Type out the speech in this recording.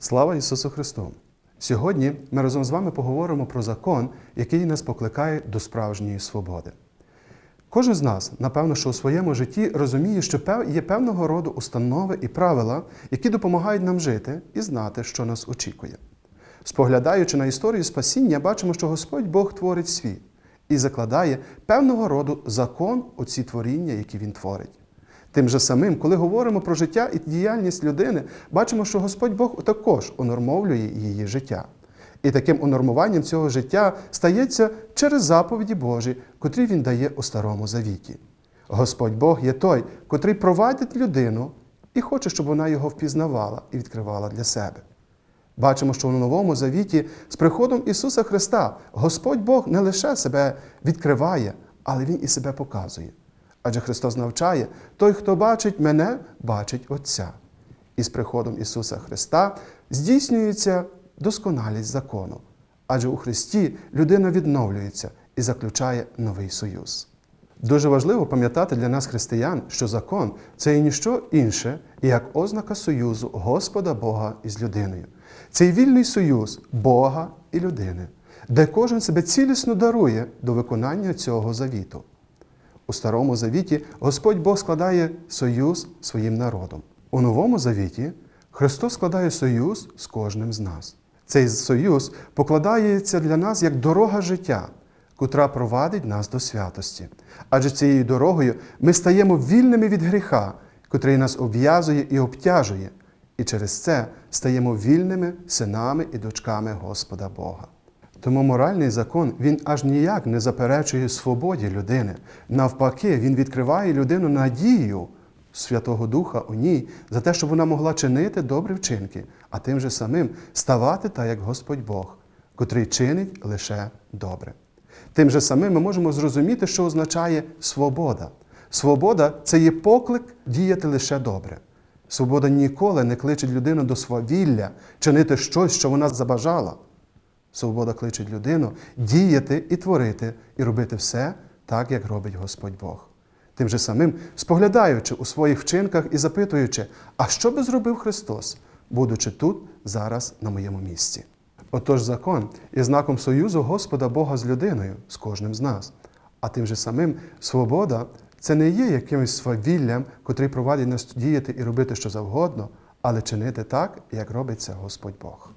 Слава Ісусу Христу! Сьогодні ми разом з вами поговоримо про закон, який нас покликає до справжньої свободи. Кожен з нас, напевно, що у своєму житті розуміє, що є певного роду установи і правила, які допомагають нам жити і знати, що нас очікує. Споглядаючи на історію спасіння, бачимо, що Господь Бог творить світ і закладає певного роду закон у ці творіння, які Він творить. Тим же самим, коли говоримо про життя і діяльність людини, бачимо, що Господь Бог також унормовлює її життя. І таким унормуванням цього життя стається через заповіді Божі, котрі Він дає у Старому Завіті. Господь Бог є той, котрий провадить людину і хоче, щоб вона його впізнавала і відкривала для себе. Бачимо, що в Новому Завіті з приходом Ісуса Христа Господь Бог не лише себе відкриває, але Він і себе показує. Адже Христос навчає, той, хто бачить мене, бачить Отця. І з приходом Ісуса Христа здійснюється досконалість закону. Адже у Христі людина відновлюється і заключає новий союз. Дуже важливо пам'ятати для нас, християн, що закон це і ніщо інше, як ознака союзу Господа Бога із людиною. Цей вільний союз Бога і людини, де кожен себе цілісно дарує до виконання цього завіту. У Старому Завіті Господь Бог складає союз своїм народом. У Новому Завіті Христос складає союз з кожним з нас. Цей союз покладається для нас як дорога життя, котра провадить нас до святості. Адже цією дорогою ми стаємо вільними від гріха, котрий нас обв'язує і обтяжує, і через це стаємо вільними синами і дочками Господа Бога. Тому моральний закон він аж ніяк не заперечує свободі людини. Навпаки, він відкриває людину надію Святого Духа у ній за те, щоб вона могла чинити добрі вчинки, а тим же самим ставати так, як Господь Бог, котрий чинить лише добре. Тим же самим ми можемо зрозуміти, що означає свобода. Свобода це є поклик діяти лише добре. Свобода ніколи не кличе людину до свавілля, чинити щось, що вона забажала. Свобода кличе людину діяти і творити, і робити все так, як робить Господь Бог. Тим же самим, споглядаючи у своїх вчинках і запитуючи, а що би зробив Христос, будучи тут, зараз, на моєму місці. Отож, закон є знаком союзу Господа Бога з людиною, з кожним з нас. А тим же самим свобода це не є якимось свавіллям, котрий провадить нас діяти і робити що завгодно, але чинити так, як робить це Господь Бог.